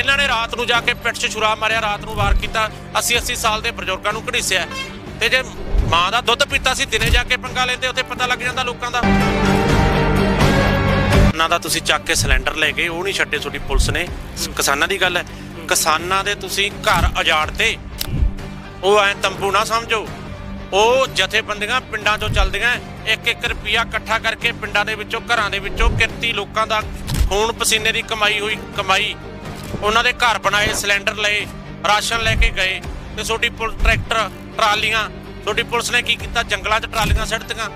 ਇਹਨਾਂ ਨੇ ਰਾਤ ਨੂੰ ਜਾ ਕੇ ਪਿੱਠ 'ਚ ਛੁਰਾ ਮਾਰਿਆ, ਰਾਤ ਨੂੰ ਵਾਰ ਕੀਤਾ। 80 80 ਸਾਲ ਦੇ ਬਜ਼ੁਰਗਾਂ ਨੂੰ ਘੜੀਸਿਆ ਤੇ ਜੇ ਮਾਂ ਦਾ ਦੁੱਧ ਪੀਤਾ ਸੀ, ਦਿਨੇ ਜਾ ਕੇ ਪੰਗਾ ਲੈਂਦੇ, ਉੱਥੇ ਪਤਾ ਲੱਗ ਜਾਂਦਾ ਲੋਕਾਂ ਦਾ। ਉਹਨਾਂ ਦਾ ਤੁਸੀਂ ਚੱਕ ਕੇ ਸਿਲੰਡਰ ਲੈ ਗਏ, ਉਹ ਨਹੀਂ ਛੱਡੇ ਤੁਹਾਡੀ ਪੁਲਿਸ ਨੇ। ਕਿਸਾਨਾਂ ਦੀ ਗੱਲ ਹੈ। ਕਿਸਾਨਾਂ ਦੇ ਤੁਸੀਂ ਘਰ ਉਜਾੜ ਤੇ। ਉਹ ਐ ਤੰਬੂ ਨਾ ਸਮਝੋ। ਉਹ ਜਥੇਬੰਦੀਆਂ ਪਿੰਡਾਂ ਚੋਂ ਚੱਲਦੀਆਂ ਇੱਕ ਇੱਕ ਰੁਪਿਆ ਇਕੱਠਾ ਕਰਕੇ ਪਿੰਡਾਂ ਦੇ ਵਿੱਚੋਂ, ਘਰਾਂ ਦੇ ਵਿੱਚੋਂ ਕਿਰਤੀ ਲੋਕਾਂ ਦਾ ਖੂਨ ਪਸੀਨੇ ਦੀ ਕਮਾਈ ਹੋਈ, ਕਮਾਈ ਉਹਨਾਂ ਦੇ ਘਰ ਬਣਾਏ, ਸਿਲੰਡਰ ਲਏ, ਰਾਸ਼ਨ ਲੈ ਕੇ ਗਏ ਤੇ ਤੁਹਾਡੀ ਪੁਲ ਟਰੈਕਟਰ, ਟਰਾਲੀਆਂ, ਤੁਹਾਡੀ ਪੁਲਿਸ ਨੇ ਕੀ ਕੀਤਾ? ਜੰਗਲਾਂ 'ਚ ਟਰਾਲੀਆਂ ਸੜਤੀਆਂ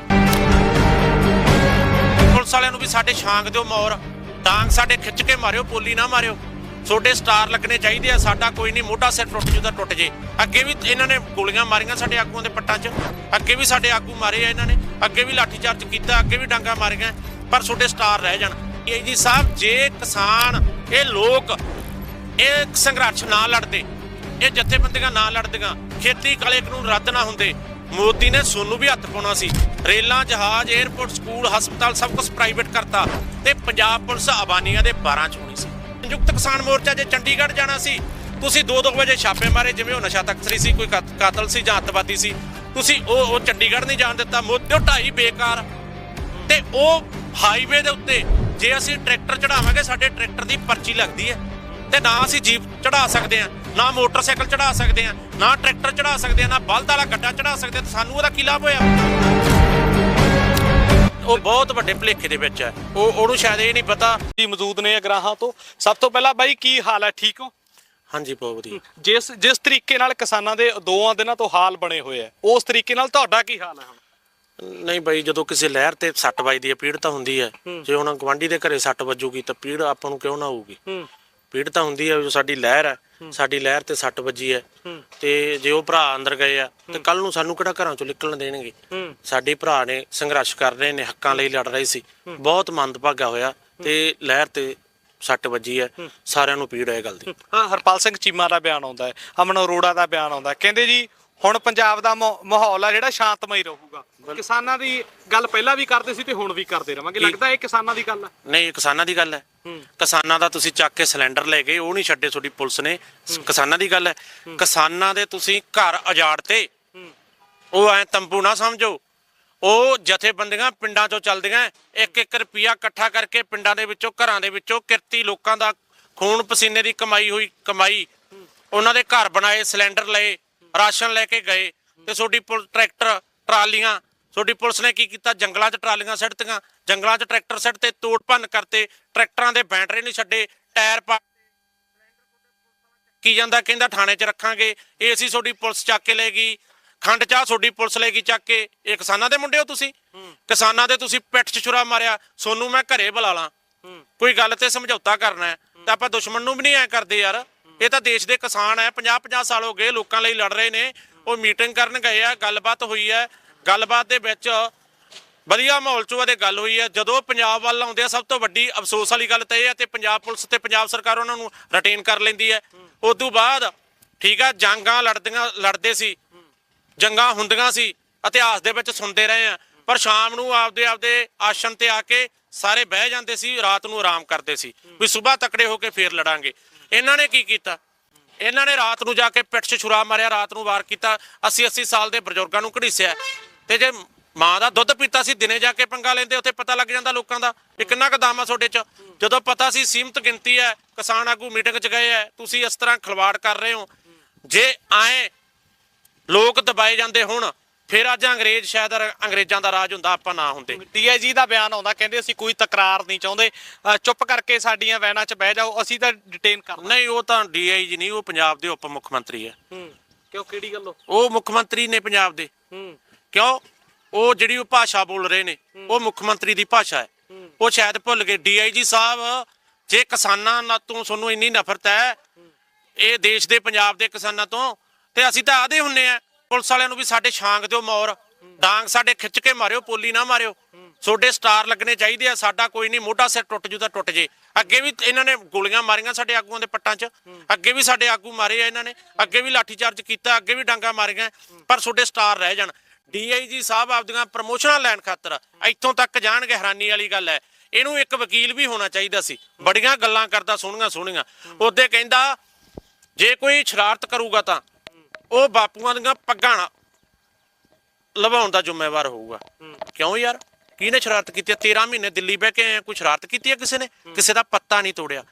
ਪੁਲਿਸ ਵਾਲਿਆਂ ਨੂੰ ਵੀ ਸਾਡੇ ਛਾਂਗ ਦਿਓ ਮੌਰ। ਡਾਂਗ ਸਾਡੇ ਖਿੱਚ ਕੇ ਮਾਰਿਓ, ਪੋਲੀ ਨਾ ਮਾਰਿਓ। ਛੋਟੇ ਸਟਾਰ ਲੱਗਣੇ ਚਾਹੀਦੇ ਆ, ਸਾਡਾ ਕੋਈ ਨਹੀਂ, ਮੋਢਾ ਸਿਰ ਟੁੱਟ ਜੂ ਤਾਂ ਟੁੱਟ ਜੇ। ਅੱਗੇ ਵੀ ਇਹਨਾਂ ਨੇ ਗੋਲੀਆਂ ਮਾਰੀਆਂ ਸਾਡੇ ਆਗੂਆਂ ਦੇ ਪੱਟਾਂ 'ਚ। ਅੱਗੇ ਵੀ ਸਾਡੇ ਆਗੂ ਮਾਰੇ ਆ ਇਹਨਾਂ ਨੇ। ਅੱਗੇ ਵੀ ਲਾਠੀ ਚਾਰਜ ਕੀਤਾ, ਅੱਗੇ ਵੀ ਡਾਂਗਾ ਮਾਰੀਆਂ, ਪਰ ਛੋਟੇ ਸਟਾਰ ਰਹਿ ਜਾਣ। ਇਹ ਜੀ ਸਾਹਿਬ, ਜੇ ਕਿਸਾਨ, ਇਹ ਲੋਕ ਇਹ ਸੰਘਰਸ਼ ਨਾ ਲੜਦੇ, ਇਹ ਜਥੇਬੰਦੀਆਂ ਨਾ ਲੜਦੀਆਂ, ਖੇਤੀ ਕਾਲੇ ਕਾਨੂੰਨ ਰੱਦ ਨਾ ਹੁੰਦੇ। ਮੋਦੀ ਨੇ ਸੋਨੂੰ ਵੀ ਹੱਥ ਪਾਉਣਾ ਸੀ। ਰੇਲਾਂ, ਜਹਾਜ਼ 에ਅਰਪੋਰਟ ਸਕੂਲ ਹਸਪਤਾਲ ਸਭ ਕੁਝ ਪ੍ਰਾਈਵੇਟ ਕਰਤਾ ਤੇ ਪੰਜਾਬ ਪੁਲਿਸ ਆਬਾਨੀਆਂ ਦੇ 12 ਚ ਹੋਣੀ ਸੀ। ਸੰਯੁਕਤ ਕਿਸਾਨ ਮੋਰਚਾ ਜੇ ਚੰਡੀਗੜ੍ਹ ਜਾਣਾ ਸੀ, ਤੁਸੀਂ 2-2 ਵਜੇ ਛਾਪੇ ਮਾਰੇ, ਜਿਵੇਂ ਉਹ ਨਸ਼ਾ ਤਸਕਰੀ ਸੀ, ਕੋਈ ਕਾਤ- ਕਾਤਲ ਸੀ ਜਾਂ ਅੱਤਵਾਦੀ ਸੀ। ਤੁਸੀਂ ਉਹ ਉਹ ਚੰਡੀਗੜ੍ਹ ਨਹੀਂ ਜਾਣ ਦਿੱਤਾ, ਮੋਦੀ ਉਹ ਢਾਈ ਬੇਕਾਰ। ਤੇ ਉਹ ਹਾਈਵੇ ਦੇ ਉੱਤੇ ਜੇ ਅਸੀਂ ਟਰੈਕਟਰ ਚੜਾਵਾਂਗੇ, ਸਾਡੇ ਟਰੈਕਟਰ ਦੀ ਪਰਚੀ ਲੱਗਦੀ ਹੈ। ਤੇ ਨਾ ਅਸੀਂ ਜੀਪ ਚੜਾ ਸਕਦੇ ਆ ਨਾ ਮੋਟਰਸਾਈਕਲ ਚੜਾ ਸਕਦੇ ਆ ਨਾ ਟਰੈਕਟਰ ਚੜਾ ਸਕਦੇ ਆ ਨਾ ਬਲਦ ਵਾਲਾ ਗੱਡਾ ਚੜਾ ਸਕਦੇ ਤੇ ਸਾਨੂੰ ਉਹਦਾ ਕੀ ਲਾਭ ਹੋਇਆ? ਉਹ ਬਹੁਤ ਵੱਡੇ ਭੁਲੇਖੇ ਦੇ ਵਿੱਚ ਹੈ। ਉਹ ਉਹਨੂੰ ਸ਼ਾਇਦ ਇਹ ਨਹੀਂ ਪਤਾ ਜੀ ਮੌਜੂਦ ਨੇ ਅਗਰਾਹਾਂ ਤੋਂ। ਸਭ ਤੋਂ ਪਹਿਲਾਂ ਬਾਈ ਕੀ ਹਾਲ ਹੈ? ਠੀਕ ਹੋ? ਹਾਂਜੀ ਬਹੁਤ ਵਧੀਆ। ਜਿਸ ਜਿਸ ਤਰੀਕੇ ਨਾਲ ਕਿਸਾਨਾਂ ਦੇ ਦੋਆਂ ਦਿਨਾਂ ਤੋਂ ਹਾਲ ਬਣੇ ਹੋਏ ਆ ਉਸ ਤਰੀਕੇ ਨਾਲ ਤੁਹਾਡਾ ਕੀ ਹਾਲ ਹੈ ਹੁਣ? ਨਹੀਂ ਬਾਈ ਜਦੋਂ ਕਿਸੇ ਲਹਿਰ ਤੇ ਸੱਟ ਵੱਜਦੀ ਹੈ ਪੀੜ ਤਾਂ ਹੁੰਦੀ ਹੈ। ਜੇ ਹੁਣ ਗਵਾਂਢੀ ਦੇ ਘਰੇ ਸੱਟ ਵੱਜੂਗੀ ਤਾਂ ਪੀੜ ਆਪਾਂ ਨੂੰ ਕਿਉਂ ਨਾ ਹੋਊਗੀ ਹੂੰ। ਪੀੜ ਤਾਂ ਹੁੰਦੀ ਹੈ ਜੋ ਸਾਡੀ ਲਹਿਰ ਹੈ। ਸਾਡੀ ਲਹਿਰ ਤੇ ਸੱਟ ਵੱਜੀ ਹੈ। ਤੇ ਜੇ ਉਹ ਭਰਾ ਅੰਦਰ ਗਏ ਆ ਤੇ ਕੱਲ ਨੂੰ ਸਾਨੂੰ ਕਿਹੜਾ ਘਰਾਂ ਚੋਂ ਨਿਕਲਣ ਦੇਣਗੇ? ਹੂੰ। ਸਾਡੇ ਭਰਾ ਨੇ ਸੰਘਰਸ਼ ਕਰ ਰਹੇ ਨੇ ਹੱਕਾਂ ਲਈ ਲੜ ਰਹੇ ਸੀ। ਬਹੁਤ ਮੰਦਭਾਗਾ ਹੋਇਆ ਤੇ ਲਹਿਰ ਤੇ ਸੱਟ ਵੱਜੀ ਹੈ। ਸਾਰਿਆਂ ਨੂੰ ਪੀੜ ਹੈ ਗੱਲ ਦੀ। ਹਾਂ। ਹਰਪਾਲ ਸਿੰਘ ਚੀਮਾ ਦਾ ਬਿਆਨ ਆਉਂਦਾ ਹੈ ਅਮਨ ਅਰੋੜਾ ਦਾ ਬਿਆਨ ਆਉਂਦਾ ਹੈ। ਕਹਿੰਦੇ ਜੀ ਹੁਣ ਪੰਜਾਬ ਦਾ ਮਾਹੌ- ਮਾਹੌਲ ਆ ਜਿਹੜਾ ਸ਼ਾਂਤਮਈ ਰਹੂਗਾ। ਕਿਸਾਨਾਂ ਦੀ ਗੱਲ ਪਹਿਲਾਂ ਵੀ ਕਰਦੇ ਸੀ ਤੇ ਹੁਣ ਵੀ ਕਰਦੇ ਰਵਾਂਗੇ। ਲੱਗਦਾ ਇਹ ਕਿਸਾਨਾਂ ਦੀ ਗੱਲ ਆ? ਨਹੀਂ ਇਹ ਕਿਸਾਨਾਂ ਦੀ ਗੱਲ ਹੈ। ਕਿਸਾਨਾਂ ਦਾ ਤੁਸੀਂ ਚੱਕ ਕੇ ਸਿਲੰਡਰ ਲੈ ਗਏ ਉਹ ਨਹੀਂ ਛੱਡੇ ਤੁਹਾਡੀ ਪੁਲਿਸ ਨੇ। ਕਿਸਾਨਾਂ ਦੀ ਗੱਲ ਹੈ। ਕਿਸਾਨਾਂ ਦੇ ਤੁਸੀਂ ਘਰ ਉਜਾੜਤੇ ਉਹ ਐ ਤੰਬੂ ਨਾ ਸਮਝੋ। ਉਹ ਜਥੇਬੰਦੀਆਂ ਪਿੰਡਾਂ ਚੋਂ ਚੱਲਦੀਆਂ ਇੱਕ ਇੱਕ ਰੁਪਿਆ ਇਕੱਠਾ ਕਰਕੇ ਪਿੰਡਾਂ ਦੇ ਵਿੱਚੋਂ ਘਰਾਂ ਦੇ ਵਿੱਚੋਂ ਕਿਰਤੀ ਲੋਕਾਂ ਦਾ ਖੂਨ ਪਸੀਨੇ ਦੀ ਕਮਾਈ ਹੋਈ ਕਮਾਈ। ਉਹਨਾਂ ਦੇ ਘਰ ਬਣਾਏ ਸਿਲੰਡਰ ਲਏ ਰਾਸ਼ਨ ਲੈ ਕੇ ਗਏ। ਤੇ ਤੁਹਾਡੀ ਪੁਲ ਟਰੈਕਟਰ ਟਰਾਲੀਆਂ ਤੁਹਾਡੀ ਪੁਲਿਸ ਨੇ ਕੀ ਕੀਤਾ? ਜੰਗਲਾਂ 'ਚ ਟਰਾਲੀਆਂ ਸੱਟਤੀਆਂ। ਜੰਗਲਾਂ 'ਚ ਟਰੈਕਟਰ ਸੱਟ ਤੇ ਤੋੜ ਭੰਨ ਕਰਤੇ। ਟਰੈਕਟਰਾਂ ਦੇ ਬੈਟਰੀ ਨਹੀਂ ਛੱਡੇ ਟਾਇਰ ਪਾ ਕੀ ਜਾਂਦਾ? ਕਹਿੰਦਾ ਥਾਣੇ 'ਚ ਰੱਖਾਂਗੇ। ਇਹ ਅਸੀਂ ਤੁਹਾਡੀ ਪੁਲਿਸ ਚੱਕ ਕੇ ਲੈ ਗਈ। ਖੰਡ ਚਾਹ ਤੁਹਾਡੀ ਪੁਲਿਸ ਲੈ ਗਈ ਚੱਕ ਕੇ। ਇਹ ਕਿਸਾਨਾਂ ਦੇ ਮੁੰਡੇ ਹੋ ਤੁਸੀਂ? ਕਿਸਾਨਾਂ ਦੇ ਤੁਸੀਂ ਪਿੱਠ 'ਚ ਛੁਰਾ ਮਾਰਿਆ। ਸੋਨੂੰ ਮੈਂ ਘਰੇ ਬੁਲਾ ਲਾਂ। ਕੋਈ ਗੱਲ ਤੇ ਸਮਝੌਤਾ ਕਰਨਾ ਤਾਂ ਆਪਾਂ ਦੁਸ਼ਮਣ ਨੂੰ ਵੀ ਨਹੀਂ ਐ ਕਰਦੇ ਯਾਰ। ਇਹ ਤਾਂ ਦੇਸ਼ ਦੇ ਕਿਸਾਨ ਐ 50 50 ਸਾਲ ਹੋ ਗਏ ਲੋਕਾਂ ਲਈ ਲੜ ਰਹੇ ਨੇ। ਉਹ ਮੀਟਿੰਗ ਕਰਨ ਗਏ ਆ। ਗੱਲਬਾਤ ਹੋਈ ਹੈ। ਗੱਲਬਾਤ ਦੇ ਵਿੱਚ ਵਧੀਆ ਮਾਹੌਲ ਚ ਉਹਦੇ ਗੱਲ ਹੋਈ ਹੈ। ਜਦੋਂ ਪੰਜਾਬ ਵੱਲ ਆਉਂਦੇ ਆ, ਸਭ ਤੋਂ ਵੱਡੀ ਅਫਸੋਸ ਵਾਲੀ ਗੱਲ ਤਾਂ ਇਹ ਹੈ ਤੇ ਪੰਜਾਬ ਪੁਲਿਸ ਤੇ ਪੰਜਾਬ ਸਰਕਾਰ ਉਹਨਾਂ ਨੂੰ ਰਟੇਨ ਕਰ ਲੈਂਦੀ ਹੈ। ਉਸ ਤੋਂ ਬਾਅਦ ਠੀਕ ਆ, ਜੰਗਾਂ ਲੜਦੀਆਂ, ਲੜਦੇ ਸੀ, ਜੰਗਾਂ ਹੁੰਦੀਆਂ ਸੀ, ਇਤਿਹਾਸ ਦੇ ਵਿੱਚ ਸੁਣਦੇ ਰਹੇ ਆ। ਪਰ ਸ਼ਾਮ ਨੂੰ ਆਪਦੇ ਆਪਦੇ ਆਸ਼ਣ ਤੇ ਆ ਕੇ ਸਾਰੇ ਬਹਿ ਜਾਂਦੇ ਸੀ, ਰਾਤ ਨੂੰ ਆਰਾਮ ਕਰਦੇ ਸੀ ਵੀ ਸਵੇਰ ਤਕੜੇ ਹੋ ਕੇ ਫੇਰ ਲੜਾਂਗੇ। ਇਹਨਾਂ ਨੇ ਕੀ ਕੀਤਾ? ਇਹਨਾਂ ਨੇ ਰਾਤ ਨੂੰ ਜਾ ਕੇ ਪਿੱਠ 'ਚ ਛੁਰਾ ਮਾਰਿਆ, ਰਾਤ ਨੂੰ ਵਾਰ ਕੀਤਾ। 80 80 ਸਾਲ ਦੇ ਬਜ਼ੁਰਗਾਂ ਨੂੰ ਘੜੀਸਿਆ। ਤੇ ਜੇ ਮਾਂ ਦਾ ਦੁੱਧ ਪੀਤਾ ਸੀ ਦਿਨੇ ਜਾ ਕੇ ਪੰਗਾ ਲੈਂਦੇ ਉੱਥੇ ਪਤਾ ਲੱਗ ਜਾਂਦਾ ਲੋਕਾਂ ਦਾ ਵੀ ਕਿੰਨਾ ਕੁ ਦਾਮ ਆ ਤੁਹਾਡੇ 'ਚ। ਜਦੋਂ ਪਤਾ ਸੀ ਸੀਮਤ ਗਿਣਤੀ ਹੈ ਕਿਸਾਨ ਆਗੂ ਮੀਟਿੰਗ 'ਚ ਗਏ ਐ ਤੁਸੀਂ ਇਸ ਤਰ੍ਹਾਂ ਖਿਲਵਾੜ ਕਰ ਰਹੇ ਹੋ। ਜੇ ਆਏ ਲੋਕ ਦਬਾਏ ਜਾਂਦੇ ਹੁਣ ਫਿਰ ਅੱਜ ਅੰਗਰੇਜ਼ ਸ਼ਾਇਦ ਅੰਗਰੇਜ਼ਾਂ ਦਾ ਰਾਜ ਹੁੰਦਾ ਆਪਾਂ ਨਾ ਹੁੰਦੇ। ਡੀਆਈਜੀ ਦਾ ਬਿਆਨ ਆਉਂਦਾ ਕਹਿੰਦੇ ਅਸੀਂ ਕੋਈ ਤਕਰਾਰ ਨਹੀਂ ਚਾਹੁੰਦੇ। ਚੁੱਪ ਕਰਕੇ ਸਾਡੀਆਂ ਵੈਨਾਂ 'ਚ ਬਹਿ ਜਾਓ ਅਸੀਂ ਤਾਂ ਡਿਟੇਨ ਕਰਨਾ ਨਹੀਂ ਉਹ ਤਾਂ ਡੀਆਈਜੀ ਨਹੀਂ ਉਹ ਪੰਜਾਬ ਦੇ ਉਪ ਮੁੱਖ ਮੰਤਰੀ ਹੈ। ਹੂੰ ਕਿਉਂ ਕਿਹੜੀ ਗੱਲੋਂ? ਉਹ ਮੁੱਖ ਮੰਤਰੀ ਨੇ ਪੰਜਾਬ ਦੇ। ਹੂੰ। ਕਿਉਂ? ਉਹ ਜਿਹੜੀ ਉਹ ਭਾਸ਼ਾ ਬੋਲ ਰਹੇ ਨੇ ਉਹ ਮੁੱਖ ਮੰਤਰੀ ਦੀ ਭਾਸ਼ਾ ਹੈ। ਉਹ ਸ਼ਾਇਦ ਭੁੱਲ ਗਏ। ਡੀਆਈਜੀ ਸਾਹਿਬ ਜੇ ਕਿਸਾਨਾਂ ਨਾਲ ਤੋਂ ਤੁਹਾਨੂੰ ਇੰਨੀ ਨਫ਼ਰਤ ਹੈ ਇਹ ਦੇਸ਼ ਦੇ ਪੰਜਾਬ ਦੇ ਕਿਸਾਨਾਂ ਤੋਂ ਤੇ ਅਸੀਂ ਤਾਂ ਆਦੇ ਹੁੰਨੇ ਆ। ਪੁਲਿਸ ਵਾਲਿਆਂ ਨੂੰ ਵੀ ਸਾਡੇ ਛਾਂਗ ਦਿਓ ਮੌਰ। ਡਾਂਗ ਸਾਡੇ ਖਿੱਚ ਕੇ ਮਾਰਿਓ ਪੋਲੀ ਨਾ ਮਾਰਿਓ। ਤੁਹਾਡੇ ਸਟਾਰ ਲੱਗਣੇ ਚਾਹੀਦੇ ਆ। ਸਾਡਾ ਕੋਈ ਨਹੀਂ ਮੋਢਾ ਸਿਰ ਟੁੱਟ ਜੂ ਤਾਂ ਟੁੱਟ ਜੇ। ਅੱਗੇ ਵੀ ਇਹਨਾਂ ਨੇ ਗੋਲੀਆਂ ਮਾਰੀਆਂ ਸਾਡੇ ਆਗੂਆਂ ਦੇ ਪੱਟਾਂ 'ਚ। ਅੱਗੇ ਵੀ ਸਾਡੇ ਆਗੂ ਮਾਰੇ ਆ ਇਹਨਾਂ ਨੇ। ਅੱਗੇ ਵੀ ਲਾਠੀ ਚਾਰਜ ਕੀਤਾ ਅੱਗੇ ਵੀ ਡਾਂਗਾ ਮਾਰੀਆਂ। ਪਰ ਤੁਹਾਡੇ ਸਟਾਰ ਰਹਿ ਜਾਣ। ਡੀਆਈਜੀ ਸਾਹਿਬ ਆਪਦੀਆਂ ਪ੍ਰਮੋਸ਼ਨਾਂ ਲੈਣ ਖਾਤਰ ਇੱਥੋਂ ਤੱਕ ਜਾਣਗੇ, ਹੈਰਾਨੀ ਵਾਲੀ ਗੱਲ ਹੈ। ਇਹਨੂੰ ਇੱਕ ਵਕੀਲ ਵੀ ਹੋਣਾ ਚਾਹੀਦਾ ਸੀ। ਬੜੀਆਂ ਗੱਲਾਂ ਕਰਦਾ, ਸੋਹਣੀਆਂ ਸੋਹਣੀਆਂ। ਉਹਦੇ ਕਹਿੰਦਾ, ਜੇ ਕੋਈ ਸ਼ਰਾਰਤ ਕਰੂਗਾ ਤਾਂ ਉਹ ਬਾਪੂਆਂ ਦੀਆਂ ਪੱਗਾਂ ਲਵਾਉਣ ਦਾ ਜ਼ਿੰਮੇਵਾਰ ਹੋਊਗਾ। ਕਿਉਂ ਯਾਰ? ਕਿਹਨੇ ਸ਼ਰਾਰਤ ਕੀਤੀ ਹੈ 13 ਮਹੀਨੇ ਦਿੱਲੀ ਬਹਿ ਕੇ ਆਏ ਕੋਈ ਸ਼ਰਾਰਤ ਕੀਤੀ ਹੈ ਕਿਸੇ ਨੇ? ਕਿਸੇ ਦਾ ਪੱਤਾ ਨਹੀਂ ਤੋੜਿਆ।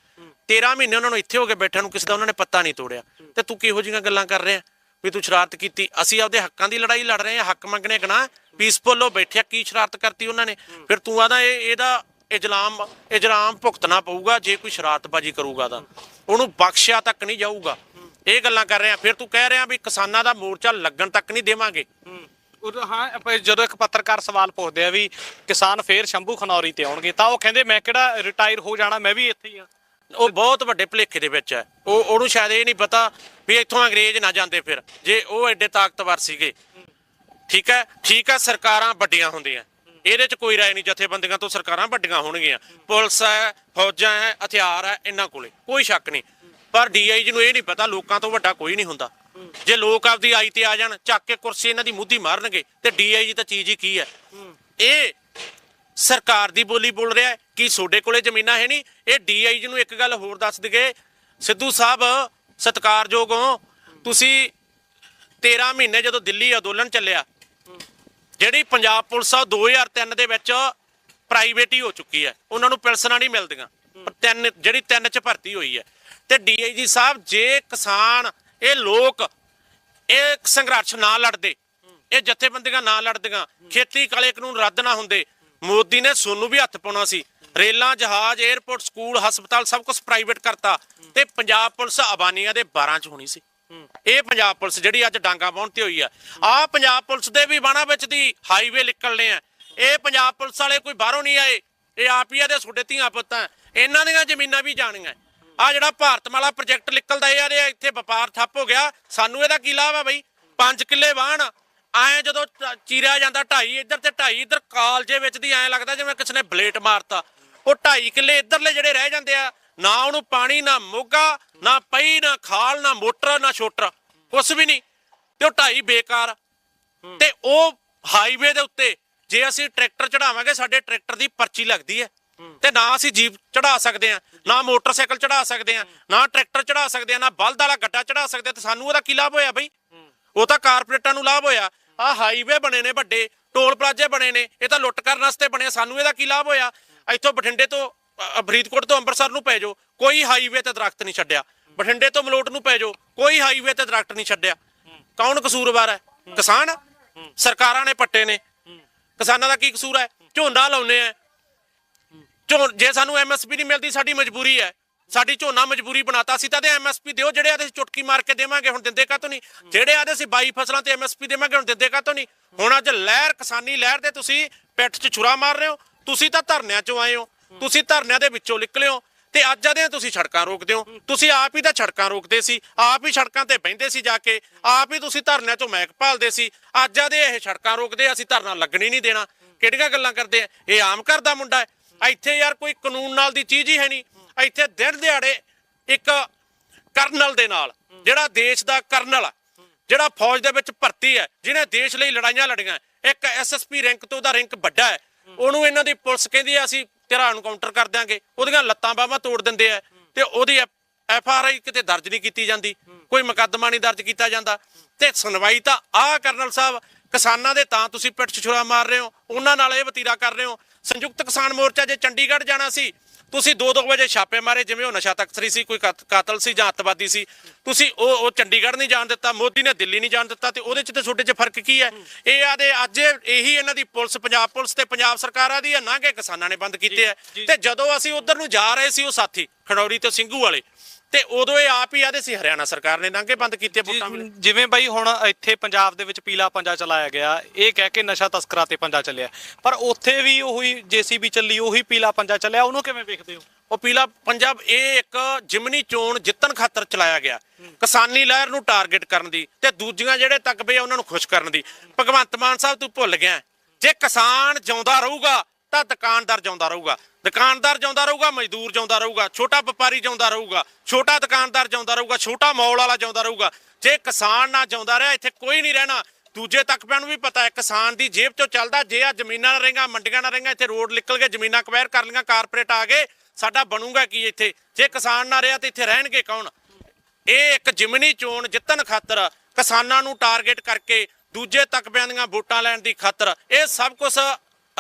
13 ਮਹੀਨੇ ਉਹਨਾਂ ਨੂੰ ਇੱਥੇ ਹੋ ਕੇ ਬੈਠਿਆਂ ਨੂੰ ਕਿਸੇ ਦਾ ਉਹਨਾਂ ਨੇ ਪੱਤਾ ਨਹੀਂ ਤੋੜਿਆ। ਤੇ ਤੂੰ ਕਿਹੋ ਜਿਹੀਆਂ ਗੱਲਾਂ ਕਰ ਰਿਹਾ? ਵੀ ਤੂੰ ਸ਼ਰਾਰਤ ਕੀਤੀ। ਅਸੀਂ ਆਪਦੇ ਹੱਕਾਂ ਦੀ ਲੜਾਈ ਲੜ ਰਹੇ ਹਾਂ ਹੱਕ ਮੰਗਣੇ ਕਨਾ ਪੀਸਫੁੱਲ ਹੋ ਬੈਠਿਆ ਕੀ ਸ਼ਰਾਰਤ ਕਰਤੀ ਉਹਨਾਂ ਨੇ? ਫਿਰ ਤੂੰ ਆਦਾ ਇਹ ਇਹਦਾ ਇਜਲਾਮ ਇਜਰਾਮ ਭੁਗਤਣਾ ਪਊਗਾ ਜੇ ਕੋਈ ਸ਼ਰਾਰਤਬਾਜ਼ੀ ਕਰੂਗਾ ਤਾਂ ਉਹਨੂੰ ਬਖਸ਼ਿਆ ਤੱਕ ਨਹੀਂ ਜਾਊਗਾ। ਇਹ ਗੱਲਾਂ ਕਰ ਰਹੇ। ਆ ਫਿਰ ਤੂੰ ਕਹਿ ਰਿਹਾ ਵੀ ਕਿਸਾਨਾਂ ਦਾ ਮੋਰਚਾ ਲੱਗਣ ਤੱਕ ਨਹੀਂ ਦੇਵਾਂਗੇ। ਹਾਂ। ਆਪਾਂ ਜਦੋਂ ਇੱਕ ਪੱਤਰਕਾਰ ਸਵਾਲ ਪੁੱਛਦੇ ਆ ਵੀ ਕਿਸਾਨ ਫੇਰ ਸ਼ੰਭੂ ਖਨੌਰੀ ਤੇ ਆਉਣਗੇ ਤਾਂ ਉਹ ਕਹਿੰਦੇ ਮੈਂ ਕਿਹੜਾ ਰਿਟਾਇਰ ਹੋ ਜਾਣਾ ਮੈਂ ਵੀ ਇੱਥੇ ਹੀ ਆ। ਉਹ ਬਹੁਤ ਵੱਡੇ ਭੁਲੇਖੇ ਦੇ ਵਿੱਚ ਹੈ। ਉਹ, ਉਹਨੂੰ ਸ਼ਾਇਦ ਇਹ ਨਹੀਂ ਪਤਾ ਵੀ ਇੱਥੋਂ ਅੰਗਰੇਜ਼ ਨਾ ਜਾਂਦੇ ਫਿਰ, ਜੇ ਉਹ ਐਡੇ ਤਾਕਤਵਰ ਸੀਗੇ। ਠੀਕ ਹੈ? ਠੀਕ ਹੈ, ਸਰਕਾਰਾਂ ਵੱਡੀਆਂ ਹੁੰਦੀਆਂ। ਇਹਦੇ 'ਚ ਕੋਈ ਰਾਏ ਨਹੀਂ, ਜਥੇਬੰਦੀਆਂ ਤੋਂ ਸਰਕਾਰਾਂ ਵੱਡੀਆਂ ਹੋਣਗੀਆਂ। ਪੁਲਿਸ ਹੈ, ਫੌਜਾਂ ਹੈ, ਹਥਿਆਰ ਹੈ, ਇਹਨਾਂ ਕੋਲੇ ਕੋਈ ਸ਼ੱਕ ਨਹੀਂ। ਪਰ ਡੀਆਈਜੀ ਨੂੰ ਇਹ ਨਹੀਂ ਪਤਾ, ਲੋਕਾਂ ਤੋਂ ਵੱਡਾ ਕੋਈ ਨਹੀਂ ਹੁੰਦਾ। ਜੇ ਲੋਕ ਆਪਦੀ ਆਈ ਤੇ ਆ ਜਾਣ, ਚੱਕ ਕੇ ਕੁਰਸੀ ਇਹਨਾਂ ਦੀ ਮੁੱਧੀ ਮਾਰਨਗੇ, ਤੇ ਡੀਆਈਜੀ ਤਾਂ ਚੀਜ਼ ਹੀ ਕੀ ਹੈ? ਇਹ ਸਰਕਾਰ ਦੀ ਬੋਲੀ ਬੋਲ ਰਿਹਾ ਹੈ। ਕਿ ਤੁਹਾਡੇ ਕੋਲੇ ਜ਼ਮੀਨਾਂ ਹੈ ਨਹੀਂ? ਇਹ ਡੀਆਈਜੀ ਨੂੰ ਇੱਕ ਗੱਲ ਹੋਰ ਦੱਸ ਦਗੇ ਸਿੱਧੂ ਸਾਹਿਬ, ਸਤਕਾਰਯੋਗ ਹੋ। ਤੁਸੀਂ 13 ਮਹੀਨੇ ਜਦੋਂ ਦਿੱਲੀ ਅੰਦੋਲਨ ਚੱਲਿਆ, ਜਿਹੜੀ ਪੰਜਾਬ ਪੁਲਿਸ ਆ, ਉਹ 2003 ਦੇ ਵਿੱਚ ਪ੍ਰਾਈਵੇਟ ਹੀ ਹੋ ਚੁੱਕੀ ਹੈ। ਉਹਨਾਂ ਨੂੰ ਪਿਲਸਣਾ ਨਹੀਂ ਮਿਲਦੀਆਂ। ਪਰ ਤਿੰਨ, ਜਿਹੜੀ ਤਿੰਨ ਚ ਭਰਤੀ ਹੋਈ ਹੈ। ਤੇ ਡੀਆਈਜੀ ਸਾਹਿਬ, ਜੇ ਕਿਸਾਨ, ਇਹ ਲੋਕ, ਇਹ ਸੰਘਰਸ਼ ਨਾ ਲੜਦੇ, ਇਹ ਜਥੇਬੰਦੀਆਂ ਨਾ ਲੜਦੀਆਂ, ਖੇਤੀ ਕਾਲੇ ਕਾਨੂੰਨ ਰੱਦ ਨਾ ਹੁੰਦੇ ਮੋਦੀ ਨੇ ਸੋਨੂੰ ਵੀ ਹੱਥ ਪਾਉਣਾ ਸੀ। ਰੇਲਾਂ, ਜਹਾਜ਼ 에ਅਰਪੋਰਟ ਸਕੂਲ ਹਸਪਤਾਲ ਸਭ ਕੁਝ ਪ੍ਰਾਈਵੇਟ ਕਰਤਾ। ਤੇ ਪੰਜਾਬ ਪੁਲਿਸ ਅਬਾਨੀਆਂ ਦੇ 12 ਚ ਹੋਣੀ ਸੀ। ਇਹ ਪੰਜਾਬ ਪੁਲਿਸ ਜਿਹੜੀ ਅੱਜ ਡਾਂਗਾ ਬਾਉਣ ਤੇ ਹੋਈ ਆ। ਆ ਪੰਜਾਬ ਪੁਲਿਸ ਦੇ ਵੀ ਬਾਣਾ ਵਿੱਚ ਦੀ ਹਾਈਵੇ ਨਿਕਲਣੇ ਆ। ਇਹ ਪੰਜਾਬ ਪੁਲਿਸ ਵਾਲੇ ਕੋਈ ਬਾਹਰੋਂ ਨਹੀਂ ਆਏ। ਇਹ ਆਪ ਹੀ ਆ ਦੇ ਛੋਟੇ ਧੀਆਂ ਪੁੱਤਾਂ। ਇਹਨਾਂ ਦੀਆਂ ਜ਼ਮੀਨਾਂ ਵੀ ਜਾਣੀਆਂ। ਆ ਜਿਹੜਾ ਭਾਰਤਮਾਲਾ ਪ੍ਰੋਜੈਕਟ ਨਿਕਲਦਾ ਯਾਰ ਇਹ ਇੱਥੇ ਵਪਾਰ ਠੱਪ ਹੋ ਗਿਆ। ਸਾਨੂੰ ਇਹਦਾ ਕੀ ਲਾਭ ਆ ਬਈ? 5 ਕਿੱਲੇ ਵਾਹਣ। ਐ ਜਦੋਂ ਚੀਰਿਆ ਜਾਂਦਾ ਢਾਈ ਇੱਧਰ ਤੇ ਢਾਈ ਇੱਧਰ ਕਾਲਜੇ ਵਿੱਚ ਦੀ ਐ ਲੱਗਦਾ ਜਿਵੇਂ ਕਿਸੇ ਨੇ ਬਲੇਟ ਮਾਰਤਾ। ਉਹ ਢਾਈ ਕਿੱਲੇ ਇੱਧਰਲੇ ਜਿਹੜੇ ਰਹਿ ਜਾਂਦੇ ਆ ਨਾ ਉਹਨੂੰ ਪਾਣੀ ਨਾ ਮੋਗਾ ਨਾ ਪਈ ਨਾ ਖਾਲ ਨਾ ਮੋਟਰ ਨਾ ਛੋਟਰ। ਕੁਛ ਵੀ ਨਹੀਂ। ਤੇ ਉਹ ਢਾਈ ਬੇਕਾਰ। ਤੇ ਉਹ ਹਾਈਵੇ ਦੇ ਉੱਤੇ ਜੇ ਅਸੀਂ ਟਰੈਕਟਰ ਚੜਾਵਾਂਗੇ ਸਾਡੇ ਟਰੈਕਟਰ ਦੀ ਪਰਚੀ ਲੱਗਦੀ ਹੈ। ਤੇ ਨਾ ਅਸੀਂ ਜੀਪ ਚੜਾ ਸਕਦੇ ਆ ਨਾ ਮੋਟਰਸਾਈਕਲ ਚੜਾ ਸਕਦੇ ਆ ਨਾ ਟਰੈਕਟਰ ਚੜਾ ਸਕਦੇ ਆ ਨਾ ਬਲਦ ਵਾਲਾ ਗੱਡਾ ਚੜਾ ਸਕਦੇ ਤੇ ਸਾਨੂੰ ਉਹਦਾ ਕੀ ਲਾਭ ਹੋਇਆ ਬਈ? ਉਹ ਤਾਂ ਕਾਰਪੋਰੇਟਾਂ ਨੂੰ ਲਾਭ ਹੋਇਆ। ਆ ਹਾਈਵੇ ਬਣੇ ਨੇ ਵੱਡੇ ਟੋਲ ਪਲਾਜ਼ੇ ਬਣੇ ਨੇ, ਇਹ ਤਾਂ ਲੁੱਟ ਕਰਨ ਵਾਸਤੇ ਬਣੇ ਸਾਨੂੰ ਇਹਦਾ ਕੀ ਲਾਭ ਹੋਇਆ? ਇੱਥੋਂ ਬਠਿੰਡੇ ਤੋਂ ਫਰੀਦਕੋਟ ਤੋਂ ਅੰਮ੍ਰਿਤਸਰ ਨੂੰ ਪੈ ਜਾਓ, ਕੋਈ ਹਾਈਵੇ ਤੇ ਦਰਖਤ ਨਹੀਂ ਛੱਡਿਆ। ਬਠਿੰਡੇ ਤੋਂ ਮਲੋਟ ਨੂੰ ਪੈ ਜਾਓ, ਕੋਈ ਹਾਈਵੇ ਤੇ ਦਰਖਤ ਨਹੀਂ ਛੱਡਿਆ। ਕੌਣ ਕਸੂਰਵਾਰ ਹੈ? ਕਿਸਾਨ? ਸਰਕਾਰਾਂ ਨੇ ਪੱਟੇ ਨੇ। ਕਿਸਾਨਾਂ ਦਾ ਕੀ ਕਸੂਰ ਹੈ? ਝੋਨਾ ਲਾਉਨੇ ਆ। ਝੋ, ਜੇ ਸਾਨੂੰ ਐਮਐਸਪੀ ਨਹੀਂ ਮਿਲਦੀ, ਸਾਡੀ ਮਜਬੂਰੀ ਹੈ। ਸਾਡੀ ਝੋਨਾ ਮਜਬੂਰੀ ਬਣਾਤਾ ਸੀ ਤਾਂ ਤੇ ਐਮਐਸਪੀ ਦਿਓ, ਜਿਹੜੇ ਆਦੇ ਚੁਟਕੀ ਮਾਰ ਕੇ ਦੇਵਾਂਗੇ, ਹੁਣ ਦਿੰਦੇ ਕਾਤੋਂ ਨਹੀਂ? ਜਿਹੜੇ ਆਦੇ ਸੀ 22 ਫਸਲਾਂ ਤੇ ਐਮਐਸਪੀ ਦੇਵਾਂਗੇ, ਹੁਣ ਦਿੰਦੇ ਕਾਤੋਂ ਨਹੀਂ? ਹੁਣ ਅੱਜ ਲਹਿਰ, ਕਿਸਾਨੀ ਲਹਿਰ ਦੇ ਤੁਸੀਂ ਪਿੱਠ 'ਚ ਛੁਰਾ ਮਾਰ ਰਹੇ ਹੋ। ਤੁਸੀਂ ਤਾਂ ਧਰਨਿਆਂ 'ਚੋਂ ਆਏ ਹੋ। ਤੁਸੀਂ ਧਰਨਿਆਂ ਦੇ ਵਿੱਚੋਂ ਨਿਕਲੇ ਹੋ। ਤੇ ਅੱਜ ਆਦੇ ਤੁਸੀਂ ਸੜਕਾਂ ਰੋਕਦੇ ਹੋ। ਤੁਸੀਂ ਆਪ ਹੀ ਤਾਂ ਸੜਕਾਂ ਰੋਕਦੇ ਸੀ। ਆਪ ਹੀ ਸੜਕਾਂ ਤੇ ਬਹਿੰਦੇ ਸੀ ਜਾ ਕੇ। ਆਪ ਹੀ ਤੁਸੀਂ ਧਰਨਿਆਂ 'ਚੋਂ ਮਹਿਕ ਭਾਲਦੇ ਸੀ। ਅੱਜ ਆਦੇ ਇਹ ਸੜਕਾਂ ਰੋਕਦੇ ਅਸੀਂ ਧਰਨਾ ਲੱਗਣੀ ਨਹੀਂ ਦੇਣਾ। ਕਿਹੜੀਆਂ ਗੱਲਾਂ ਕਰਦੇ ਆ? ਇਹ ਆਮ ਘਰ ਦਾ ਮੁੰਡਾ ਹੈ। ਇੱਥੇ ਯਾਰ ਕੋਈ ਕਾਨੂੰਨ ਨਾਲ ਦੀ ਚੀਜ਼ ਹੀ ਹੈ ਨਹੀਂ। ਇੱਥੇ ਦਿਨ ਦਿਹਾੜੇ ਇੱਕ ਕਰਨਲ ਦੇ ਨਾਲ, ਜਿਹੜਾ ਦੇਸ਼ ਦਾ ਕਰਨਲ ਆ, ਜਿਹੜਾ ਫੌਜ ਦੇ ਵਿੱਚ ਭਰਤੀ ਹੈ, ਜਿਹਨੇ ਦੇਸ਼ ਲਈ ਲੜਾਈਆਂ ਲੜੀਆਂ, ਇੱਕ ਐਸਐਸਪੀ ਰੈਂਕ ਤੋਂ ਉਹਦਾ ਰੈਂਕ ਵੱਡਾ ਹੈ। ਉਹਨੂੰ ਇਹਨਾਂ ਦੀ ਪੁਲਿਸ ਕਹਿੰਦੀ ਆ ਅਸੀਂ ਤੇਰਾ ਐਨਕਾਊਂਟਰ ਕਰ ਦਿਆਂਗੇ। ਉਹਦੀਆਂ ਲੱਤਾਂ ਬਾਹਾਂ ਤੋੜ ਦਿੰਦੇ ਆ ਤੇ ਉਹਦੀ ਐਫ ਆਰ ਆਈ ਕਿਤੇ ਦਰਜ ਨਹੀਂ ਕੀਤੀ ਜਾਂਦੀ, ਕੋਈ ਮੁਕੱਦਮਾ ਨਹੀਂ ਦਰਜ ਕੀਤਾ ਜਾਂਦਾ। ਤੇ ਸੁਣਵਾਈ ਤਾਂ ਆ ਕਰਨਲ ਸਾਹਿਬ, ਕਿਸਾਨਾਂ ਦੇ ਤਾਂ ਤੁਸੀਂ ਪਿੱਠ ਛੁਰਾ ਮਾਰ ਰਹੇ ਹੋ, ਉਹਨਾਂ ਨਾਲ ਇਹ ਵਤੀਰਾ ਕਰ ਰਹੇ ਹੋ। ਸੰਯੁਕਤ ਕਿਸਾਨ ਮੋਰਚਾ ਜੇ ਚੰਡੀਗੜ੍ਹ ਜਾਣਾ ਸੀ ਤੁਸੀਂ 2-2 ਵਜੇ ਛਾਪੇ ਮਾਰੇ ਜਿਵੇਂ ਉਹ ਨਸ਼ਾ ਤਸਕਰੀ ਸੀ ਕੋਈ ਕਾਤ- ਕਾਤਲ ਸੀ ਜਾਂ ਅੱਤਵਾਦੀ ਸੀ ਤੁਸੀਂ ਉਹ ਉਹ ਚੰਡੀਗੜ੍ਹ ਨਹੀਂ ਜਾਣ ਦਿੱਤਾ ਮੋਦੀ ਨੇ ਦਿੱਲੀ ਨਹੀਂ ਜਾਣ ਦਿੱਤਾ ਤੇ ਉਹਦੇ 'ਚ ਤੇ ਤੁਹਾਡੇ 'ਚ ਫ਼ਰਕ ਕੀ ਹੈ? ਇਹ ਆਦੇ ਅੱਜ ਇਹ- ਇਹੀ ਇਹਨਾਂ ਦੀ ਪੁਲਿਸ ਪੰਜਾਬ ਪੁਲਿਸ ਤੇ ਪੰਜਾਬ ਸਰਕਾਰਾਂ ਦੀ ਹੈ ਨਾ ਕਿ ਕਿਸਾਨਾਂ ਨੇ ਬੰਦ ਕੀਤੇ ਹੈ। ਤੇ ਜਦੋਂ ਅਸੀਂ ਉਧਰ ਨੂੰ ਜਾ ਰਹੇ ਸੀ ਉਹ ਸਾਥੀ ਖੜੌਰੀ ਤੇ ਸਿੰਘੂ ਵਾਲੇ ਤੇ ਉਦੋਂ ਇਹ ਆਪ ਹੀ ਆਦੇ ਸੀ ਹਰਿਆਣਾ ਸਰਕਾਰ ਨੇ ਨਾਂਗੇ ਬੰਦ ਕੀਤੇ ਵੇਲੇ। ਜਿਵੇਂ ਬਾਈ ਹੁਣ ਇੱਥੇ ਪੰਜਾਬ ਦੇ ਵਿੱਚ ਪੀਲਾ ਪੰਜਾ ਚਲਾਇਆ ਗਿਆ ਇਹ ਕਹਿ ਕੇ ਨਸ਼ਾ ਤਸਕਰਾਂ ਤੇ ਪੰਜਾ ਚੱਲਿਆ। ਪਰ ਉੱਥੇ ਵੀ ਉਹੀ ਜੀਸੀਬੀ ਚੱਲੀ ਉਹੀ ਪੀਲਾ ਪੰਜਾ ਚੱਲਿਆ ਉਹਨੂੰ ਕਿਵੇਂ ਵੇਖਦੇ ਹੋ? ਉਹ ਪੀਲਾ ਪੰਜਾਬ ਇਹ ਇੱਕ ਜਿਮਨੀ ਚੋਣ ਜਿੱਤਣ ਖਾਤਰ ਚਲਾਇਆ ਗਿਆ। ਕਿਸਾਨੀ ਲਹਿਰ ਨੂੰ ਟਾਰਗੇਟ ਕਰਨ ਦੀ ਤੇ ਦੂਜੀਆਂ ਜਿਹੜੇ ਤਕਬੇ ਆ ਉਹਨਾਂ ਨੂੰ ਖੁਸ਼ ਕਰਨ ਦੀ। ਭਗਵੰਤ ਮਾਨ ਸਾਹਿਬ ਤੂੰ ਭੁੱਲ ਗਿਆ। ਜੇ ਕਿਸਾਨ ਜਿਉਂਦਾ ਰਹੂਗਾ ਤਾਂ ਦੁਕਾਨਦਾਰ ਜਿਉਂਦਾ ਰਹੂਗਾ। ਦੁਕਾਨਦਾਰ ਜਿਉਂਦਾ ਰਹੂਗਾ, ਮਜ਼ਦੂਰ ਜਿਉਂਦਾ ਰਹੂਗਾ, ਛੋਟਾ ਵਪਾਰੀ ਜਿਉਂਦਾ ਰਹੂਗਾ, ਛੋਟਾ ਦੁਕਾਨਦਾਰ ਜਿਉਂਦਾ ਰਹੂਗਾ, ਛੋਟਾ ਮੌਲ ਵਾਲਾ ਜਿਉਂਦਾ ਰਹੂਗਾ। ਜੇ ਕਿਸਾਨ ਨਾ ਜਿਉਂਦਾ ਰਿਹਾ, ਇੱਥੇ ਕੋਈ ਨਹੀਂ ਰਹਿਣਾ। ਦੂਜੇ ਤੱਕਪਿਆਂ ਨੂੰ ਵੀ ਪਤਾ ਹੈ, ਕਿਸਾਨ ਦੀ ਜੇਬ ਚੋਂ ਚੱਲਦਾ, ਜੇ ਆ ਜ਼ਮੀਨਾਂ ਨਾ ਰਹੀਆਂ, ਮੰਡੀਆਂ ਨਾ ਰਹੀਆਂ, ਇੱਥੇ ਰੋਡ ਨਿਕਲ ਗਏ, ਜ਼ਮੀਨਾਂ ਕਵੈਰ ਕਰ ਲਈਆਂ ਕਾਰਪੋਰੇਟ ਆ ਗਏ, ਸਾਡਾ ਬਣੂਗਾ ਕੀ ਇੱਥੇ? ਜੇ ਕਿਸਾਨ ਨਾ ਰਿਹਾ ਤੇ ਇੱਥੇ ਰਹਿਣਗੇ ਕੌਣ? ਇਹ ਇੱਕ ਜਿਮਨੀ ਚੋਣ ਜਿੱਤਣ ਖਾਤਰ ਕਿਸਾਨਾਂ ਨੂੰ ਟਾਰਗੇਟ ਕਰਕੇ ਦੂਜੇ ਤਕਬਿਆਂ ਦੀਆਂ ਵੋਟਾਂ ਲੈਣ ਦੀ ਖਾਤਰ ਇਹ ਸਭ ਕੁਝ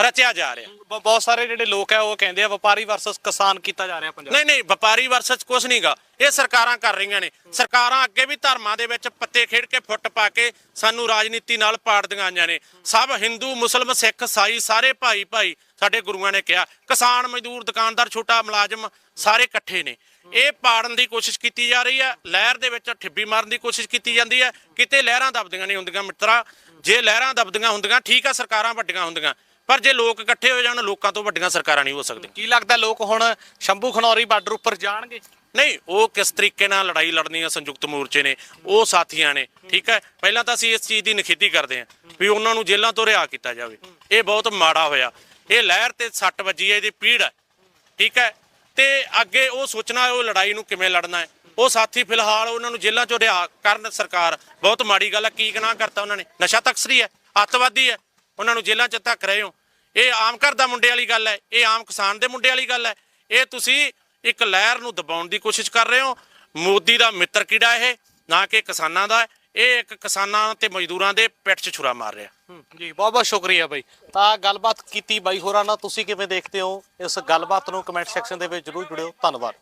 ਰਚਿਆ ਜਾ ਰਿਹਾ। ਬ- ਬਹੁਤ ਸਾਰੇ ਜਿਹੜੇ ਲੋਕ ਆ ਉਹ ਕਹਿੰਦੇ ਆ ਵਪਾਰੀ ਵਰਸਸ ਕਿਸਾਨ ਕੀਤਾ ਜਾ ਰਿਹਾ ਪੰਜਾਬ। ਨਹੀਂ ਨਹੀਂ ਵਪਾਰੀ ਵਰਸਸ ਕੁਝ ਨਹੀਂਗਾ ਇਹ ਸਰਕਾਰਾਂ ਕਰ ਰਹੀਆਂ ਨੇ। ਸਰਕਾਰਾਂ ਅੱਗੇ ਵੀ ਧਰਮਾਂ ਦੇ ਵਿੱਚ ਪੱਤੇ ਖੇਡ ਕੇ ਫੁੱਟ ਪਾ ਕੇ ਸਾਨੂੰ ਰਾਜਨੀਤੀ ਨਾਲ ਪਾੜਦੀਆਂ ਆਈਆਂ ਨੇ। ਸਭ ਹਿੰਦੂ ਮੁਸਲਮ ਸਿੱਖ ਸਾਈ ਸਾਰੇ ਭਾਈ ਭਾਈ ਸਾਡੇ ਗੁਰੂਆਂ ਨੇ ਕਿਹਾ ਕਿਸਾਨ ਮਜ਼ਦੂਰ ਦੁਕਾਨਦਾਰ ਛੋਟਾ ਮੁਲਾਜ਼ਮ ਸਾਰੇ ਇਕੱਠੇ ਨੇ। ਇਹ ਪਾੜਨ ਦੀ ਕੋਸ਼ਿਸ਼ ਕੀਤੀ ਜਾ ਰਹੀ ਹੈ। ਲਹਿਰ ਦੇ ਵਿੱਚ ਠਿੱਬੀ ਮਾਰਨ ਦੀ ਕੋਸ਼ਿਸ਼ ਕੀਤੀ ਜਾਂਦੀ ਹੈ। ਕਿਤੇ ਲਹਿਰਾਂ ਦਬਦੀਆਂ ਨਹੀਂ ਹੁੰਦੀਆਂ ਮਿੱਤਰਾ। ਜੇ ਲਹਿਰਾਂ ਦਬਦੀਆਂ ਹੁੰਦੀਆਂ ਠੀਕ ਆ ਸਰਕਾਰਾਂ ਵੱਡੀਆਂ ਹੁੰਦੀਆਂ। ਪਰ ਜੇ ਲੋਕ ਇਕੱਠੇ ਹੋ ਜਾਣ ਲੋਕਾਂ ਤੋਂ ਵੱਡੀਆਂ ਸਰਕਾਰਾਂ ਨਹੀਂ ਹੋ ਸਕਦੀਆਂ। ਕੀ ਲੱਗਦਾ ਲੋਕ ਹੁਣ ਸ਼ੰਭੂ ਖਨੌਰੀ ਬਾਰਡਰ ਉੱਪਰ ਜਾਣਗੇ? ਨਹੀਂ ਉਹ ਕਿਸ ਤਰੀਕੇ ਨਾਲ ਲੜਾਈ ਲੜਨੀ ਆ ਸੰਯੁਕਤ ਮੋਰਚੇ ਨੇ ਉਹ ਸਾਥੀਆਂ ਨੇ ਠੀਕ ਹੈ? ਪਹਿਲਾਂ ਤਾਂ ਅਸੀਂ ਇਸ ਚੀਜ਼ ਦੀ ਨਖੇਦੀ ਕਰਦੇ ਹਾਂ ਵੀ ਉਹਨਾਂ ਨੂੰ ਜੇਲ੍ਹਾਂ ਤੋਂ ਰਿਹਾ ਕੀਤਾ ਜਾਵੇ। ਇਹ ਬਹੁਤ ਮਾੜਾ ਹੋਇਆ। ਇਹ ਲਹਿਰ ਤੇ ਸੱਟ ਵੱਜੀ ਹੈ ਇਹਦੀ ਪੀੜ ਹੈ ਠੀਕ ਹੈ? ਤੇ ਅੱਗੇ ਉਹ ਸੋਚਣਾ ਉਹ ਲੜਾਈ ਨੂੰ ਕਿਵੇਂ ਲੜਨਾ ਹੈ। ਉਹ ਸਾਥੀ ਫਿਲਹਾਲ ਉਹਨਾਂ ਨੂੰ ਜੇਲ੍ਹਾਂ ਚੋਂ ਰਿਹਾ ਕਰਨ ਸਰਕਾਰ। ਬਹੁਤ ਮਾੜੀ ਗੱਲ ਹੈ ਕੀ ਗੁਨਾਹ ਕਰਤਾ ਉਹਨਾਂ ਨੇ? ਨਸ਼ਾ ਤਕਸਰੀ ਹੈ ਅੱਤਵਾਦੀ ਹੈ। ਉਹਨਾਂ ਨੂੰ ਜੇਲ੍ਹਾਂ 'ਚ ਧੱਕ ਰਹੇ ਹੋ। ਇਹ ਆਮ ਘਰ ਦਾ ਮੁੰਡੇ ਵਾਲੀ ਗੱਲ ਹੈ, ਇਹ ਆਮ ਕਿਸਾਨ ਦੇ ਮੁੰਡੇ ਵਾਲੀ ਗੱਲ ਹੈ। ਇਹ ਤੁਸੀਂ ਇੱਕ ਲਹਿਰ ਨੂੰ ਦਬਾਉਣ ਦੀ ਕੋਸ਼ਿਸ਼ ਕਰ ਰਹੇ ਹੋ। ਮੋਦੀ ਦਾ ਮਿੱਤਰ ਕੀੜਾ ਇਹ? ਨਾ ਕਿ ਕਿਸਾਨਾਂ ਦਾ। ਇਹ ਇੱਕ ਕਿਸਾਨਾਂ ਤੇ ਮਜ਼ਦੂਰਾਂ ਦੇ ਪਿੱਠ 'ਚ ਛੁਰਾ ਮਾਰ ਰਿਹਾ। ਜੀ, ਬਹੁਤ ਬਹੁਤ ਸ਼ੁਕਰੀਆ ਬਾਈ। ਤਾਂ ਗੱਲਬਾਤ ਕੀਤੀ ਬਾਈ ਹੋਰਾਂ ਨਾਲ, ਤੁਸੀਂ ਕਿਵੇਂ ਦੇਖਦੇ ਹੋ? ਇਸ ਗੱਲਬਾਤ ਨੂੰ ਕਮੈਂਟ ਸੈਕਸ਼ਨ ਦੇ ਵਿੱਚ ਜਰੂਰ ਜੁੜਿਓ। ਧੰਨਵਾਦ।